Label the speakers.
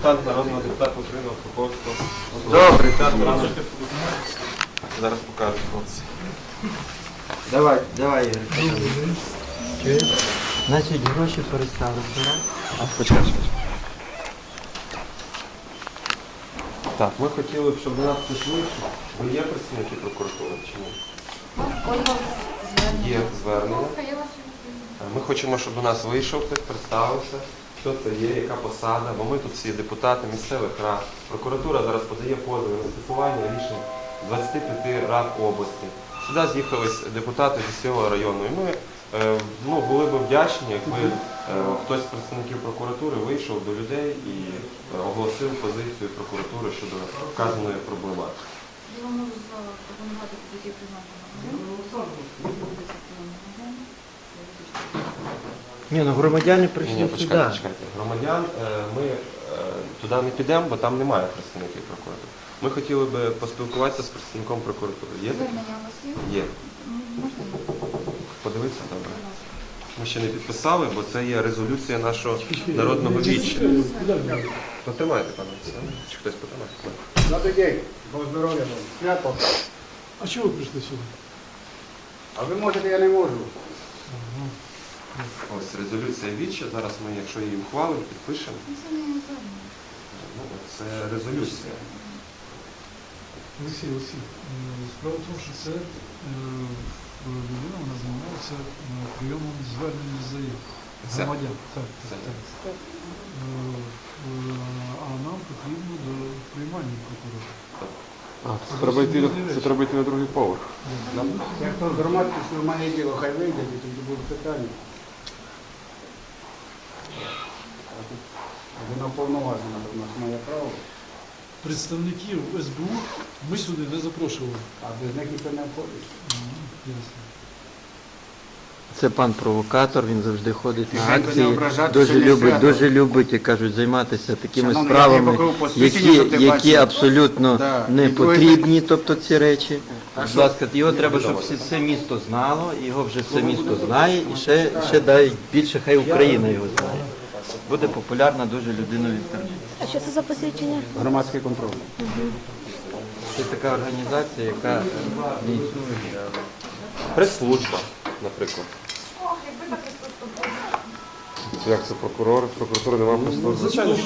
Speaker 1: Депутат народного депутата України Осуховського.
Speaker 2: Добре.
Speaker 1: Зараз покажу хлопці.
Speaker 2: Давай, давай, Ігор. Значить, гроші перестали збирати.
Speaker 1: Почекай, почекай. Так, ми хотіли б, щоб до нас вийшов. Ви є представники прокуратури чи ні? Є звернення. Ми хочемо, щоб до нас вийшов хтось, представився, що це є, яка посада, бо ми тут всі депутати місцевих рад. Прокуратура зараз подає позови на скасування рішень 25 рад області. Сюди з'їхались депутати з цього району. І ми е, ну, були б вдячні, якби е, хтось з представників прокуратури вийшов до людей і оголосив позицію прокуратури щодо вказаної проблематики.
Speaker 3: Я вам можу запропонувати такі призначення.
Speaker 2: Ні, ну громадяни прийшли
Speaker 1: ні,
Speaker 2: сюди.
Speaker 1: почекайте, почекайте. Громадян е, ми е, туди не підемо, бо там немає представників прокуратури. Ми хотіли би поспілкуватися з представником прокуратури. Є таке?
Speaker 3: Звернення у вас є?
Speaker 1: Є.
Speaker 3: Можна?
Speaker 1: Подивитися добре. Ми ще не підписали, бо це є резолюція нашого народного віччя. Потримайте, пане Олександр. Чи хтось потримає?
Speaker 4: Добрий день, бо здоров'я вам. Свято.
Speaker 5: А чого ви прийшли сюди?
Speaker 4: А ви можете, я не можу.
Speaker 1: Ось резолюція віччя. Зараз ми, якщо її ухвалимо, підпишемо.
Speaker 3: Ну, Це не звернення.
Speaker 1: Ну, це резолюція.
Speaker 5: Олексій, Олексій, справа в тому, що це е, людина, вона займається е, прийомом звернень з заяв громадян. Так, так, так. Е, А нам потрібно до приймання прокурора.
Speaker 6: А, це треба йти, це треба йти на другий поверх.
Speaker 4: Як хто з громадськістю має діло, хай вийде, і тоді будуть питання. Вона повноважена, у нас має право,
Speaker 5: Представників СБУ ми сюди не запрошували.
Speaker 4: а без них ніхто не входить.
Speaker 2: Це пан провокатор, він завжди ходить на
Speaker 4: Тихенько, не
Speaker 2: акції,
Speaker 4: ображатися,
Speaker 2: дуже
Speaker 4: не
Speaker 2: любить,
Speaker 4: свято.
Speaker 2: дуже любить, як кажуть, займатися такими
Speaker 4: Шановний, я
Speaker 2: справами,
Speaker 4: посвідчення,
Speaker 2: які,
Speaker 4: ти
Speaker 2: які
Speaker 4: бачив.
Speaker 2: абсолютно
Speaker 4: Да.
Speaker 2: не
Speaker 4: І
Speaker 2: потрібні, тобто ці речі. Будь ласка, його треба, щоб всі- все місто знало, його вже все місто знає, і ще, ще дай більше, хай Україна його знає. Буде популярна дуже людина в інтернеті.
Speaker 7: А що це за посвідчення?
Speaker 4: Громадський контроль.
Speaker 2: Це така організація, яка ініціює.
Speaker 1: Прес-служба, наприклад.
Speaker 6: Як це прокурор? Прокуратура нема просто.
Speaker 1: Звичайно,